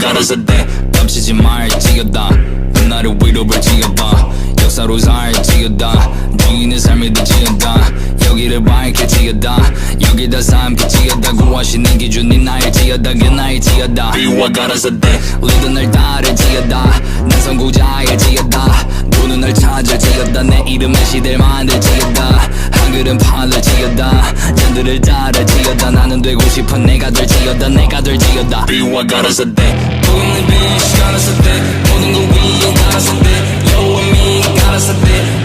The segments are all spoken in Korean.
가라사 대 덮치지 말지어다. 나를 위로를 지어봐. 역사로 살지어다. 주인의 삶이 되지어다. 여기를 밝힐지어다. 여기다 삼킬지어다 구하시는 기준이 나일지어다 그 나일지어다. 비와 가라사 대. 리더 날 따를지어다. 난 선구자일지어다. 눈은 날 찾을지어다. 내 이름의 시대를 만들지어다. 한글은 팔을지어다. 잔들을 따를지어다. 나는 되고 싶은 내가 될지어다. 내가 될지어다. 비와 가라사 대. 모든 빛이 가라사 때 모든 거 위에 가라사 때 You and me 가라사 때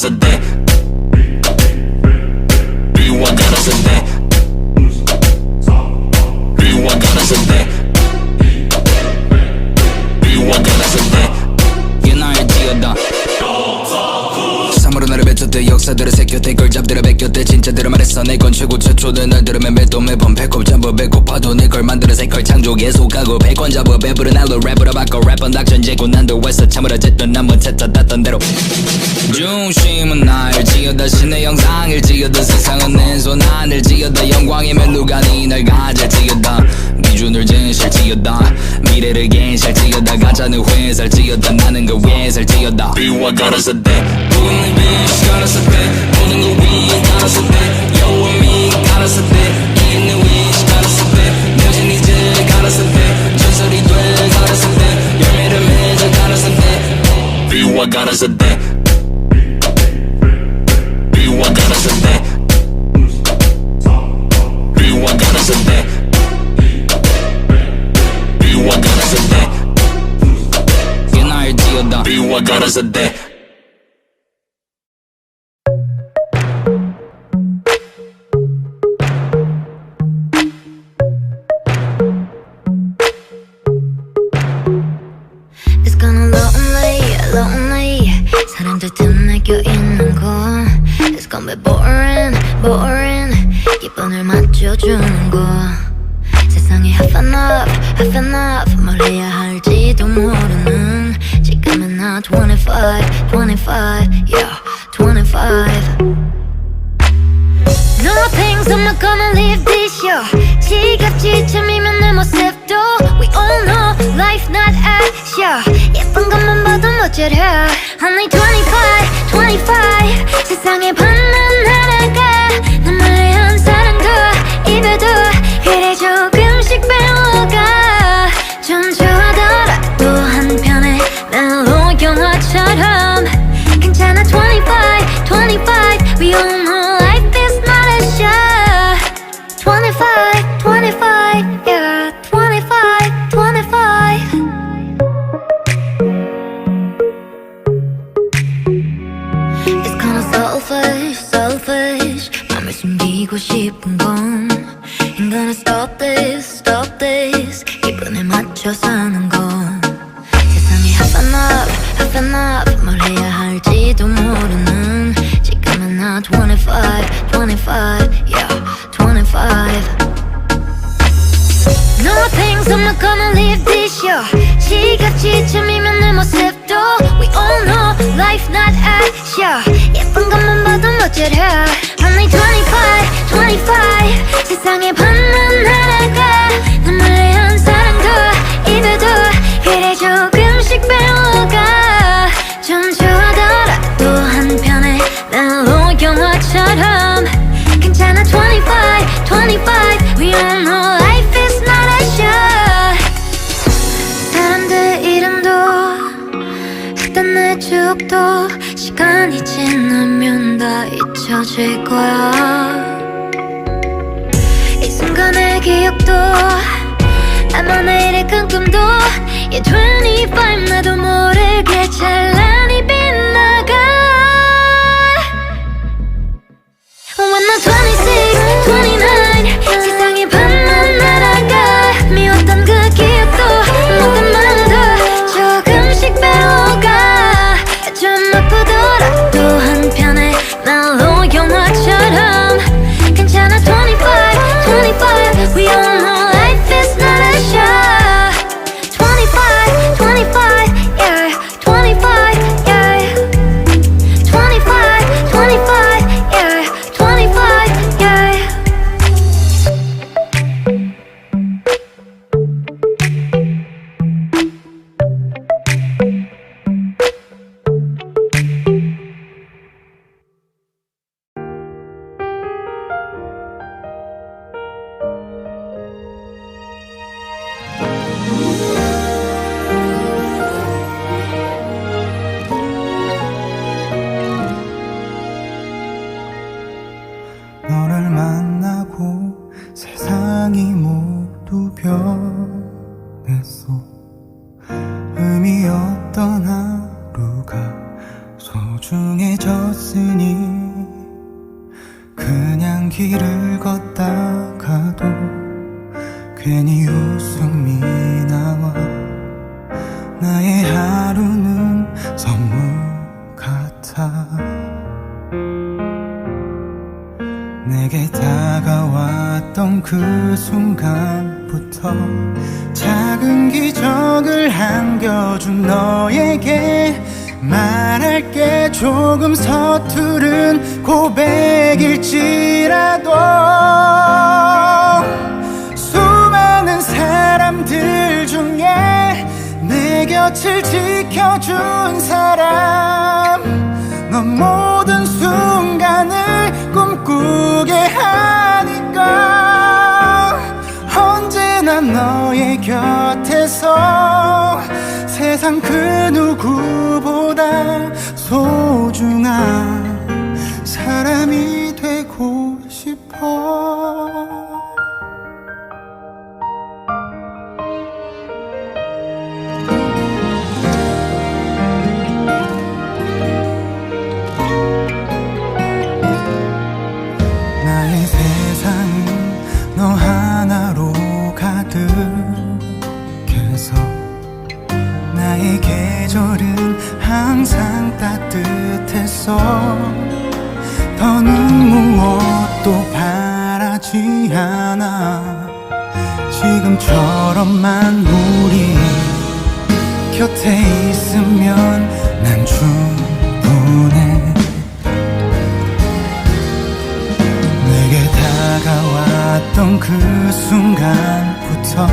비와 가라사 대 비와 가라사 대 비와 가라사 대 비와 가라사 대 옛날 지어다. 사물은 나를 뱉었대. 역사들을 새겼대. 걸 잡들어 베꼈대. 진짜들을 말했어. 내건 최고 최초들 날 들으면 매도 매번 배꼽 잡아 배고파도 내 걸 만들어 새걸 창조 계속하고 백원 잡아 배부른 날로 랩으로 바꿔 랩은 닥션 제고 난도 했어 참으로 쨌든 난 못했다 땄던 대로. 중심은 날 지어다 신의 영상을 지어다 세상은 내손 안을 지어다 영광의 멜로가 니 날 가질 지어다. 기준을 진실 지어다. 미래를 괜실 지어다. 가짜는 회살 지어다. 나는 그 회살 지어다. 비와 가라사 대. 모든 빛이 가라사 때 모든 거 위에 가라사 때 You 주는 거 세상에 half enough, half enough 뭘 해야 할지도 모르는 지금은 나 25, 25, yeah, 25 Nothing's I'm not gonna leave this show 지갑지참이면 내 모습도 We all know life not a show 예쁜 것만 봐도 모자라 Only 25, 25 세상의 반만 날아가 난 멀리한 사랑도 이별도 그래 조 stop this 기분에 맞춰 사는 건 세상에 half enough, half enough 뭘 해야 할지도 모르는 지금은 나 25, 25, yeah 25 Nothing's I'm not gonna leave this show 지갑지참이면 내 모습도 We all know life not a show 예쁜 것만 봐도 모자라 Only 25, 25 세상의 반 잊혀질 거야. 이 순간의 기억도 아마 내일의 큰 꿈도. Yeah 25 나도 모르게 찬란 별 다가왔던 그 순간부터 작은 기적을 안겨준 너에게 말할게. 조금 서투른 고백일지라도 수많은 사람들 중에 내 곁을 지켜준 사람 넌 모든 순 곁에서 세상 그 누구보다 소중한 곁에 있으면 난 충분해. 내게 다가왔던 그 순간부터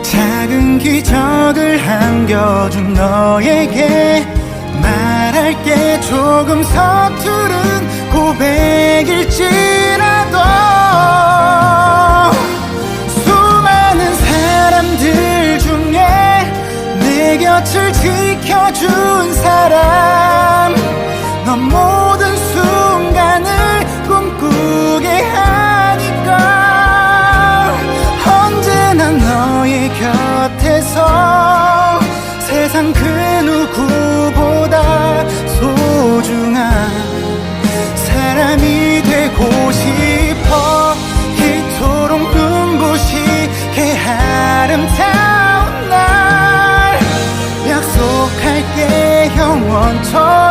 작은 기적을 안겨준 너에게 말할게. 조금 서투른 고백일지라도 곁을 지켜준 사람. 넌모 영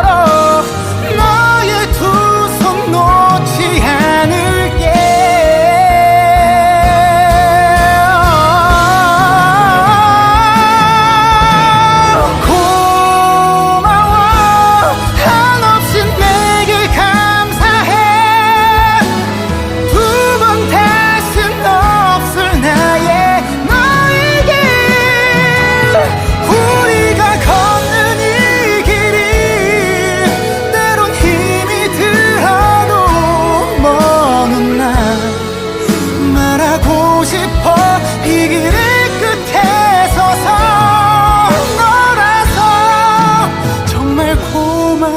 정말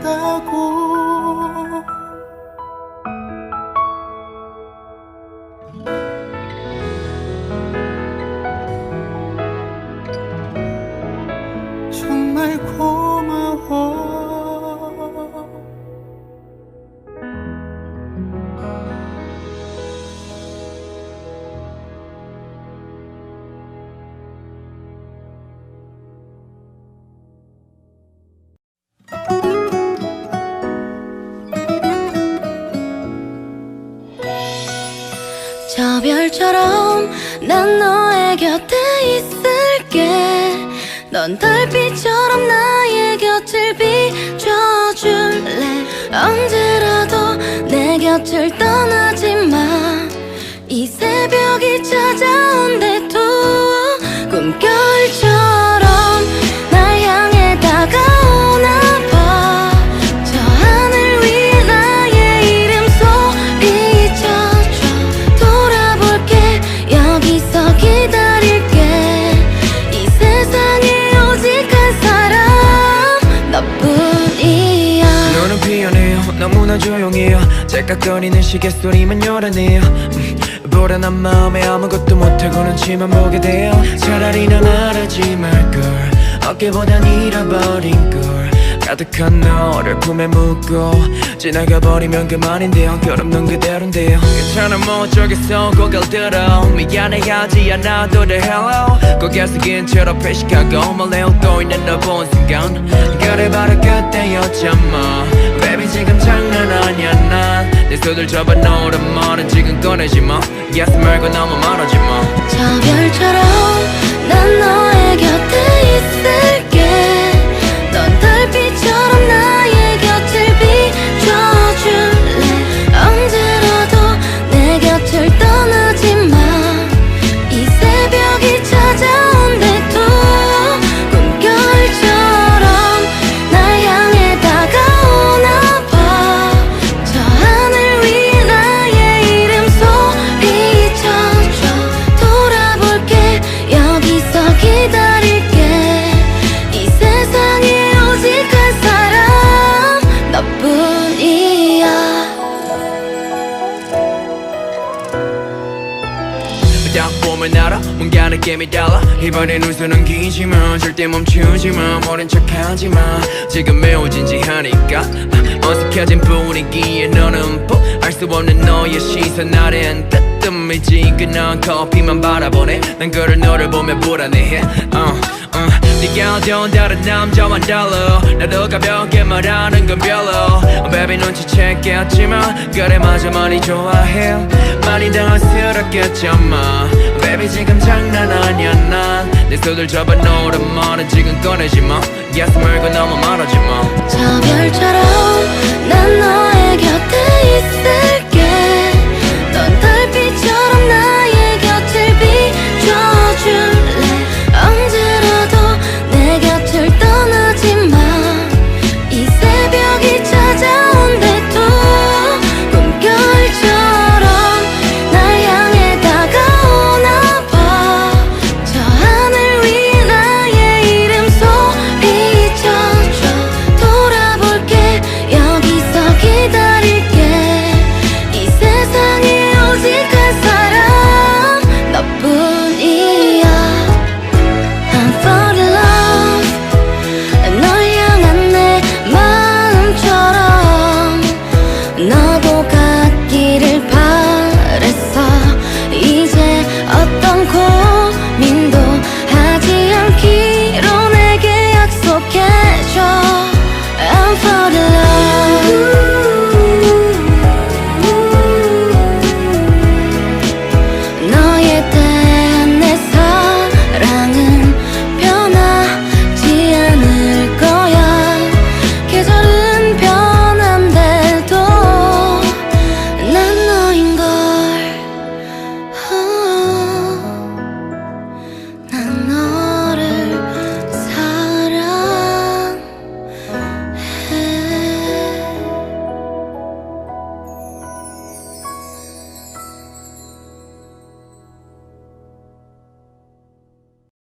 고마웠 별처럼 난 너의 곁에 있을게. 넌 달빛처럼 나의 곁을 비춰줄래? 언제라도 내 곁을 떠나지 마이 새벽이 찾아온대도 꿈결 째깍거리는 시계 소리만 요란해요. 음, 불안한 마음에 아무것도 못하고는 치만 보게 돼요. 차라리 난 말하지 말걸. 어깨보단 잃어버린 걸. 가득한 너를 품에 묻고 지나가버리면 그만인데요. 결없는 그대로인데요. 괜찮아 뭐 어쩌겠어 고개를 들어. 미안해 하지 않아도 돼 hello. 고개 숙인 채로 표식하고 몰래 웃고 있는 너 본 순간. 그래 바로 그때였잖아 내 손을 잡아 놓으란 말은 지금 꺼내지 마. Yes 말고 너무 말하지 마. 저 별처럼 난 너의 곁에 있을 이번엔 웃음은 기지만 절대 멈추지마. 모른 척하지마. 지금 매우 진지하니까 어색해진 분위기에 너는 뽀알수 없는 너의 시선 아래엔 뜨뜻미지근한 커피만 바라보네. 난 그를 너를 보며 불안해해. uh, uh. 네가 어두운 다른 남자와 달라. 나도 가볍게 말하는 건 별로. Baby 눈치챘겠지만 그래 맞아 많이 좋아해. 많이 당황스럽겠지만 Baby 지금 장난 아니야 난내 손을 잡아 너란 말은 지금 꺼내지 마. Yes 말고 너무 말하지 마저 별처럼 난 너의 곁에 있을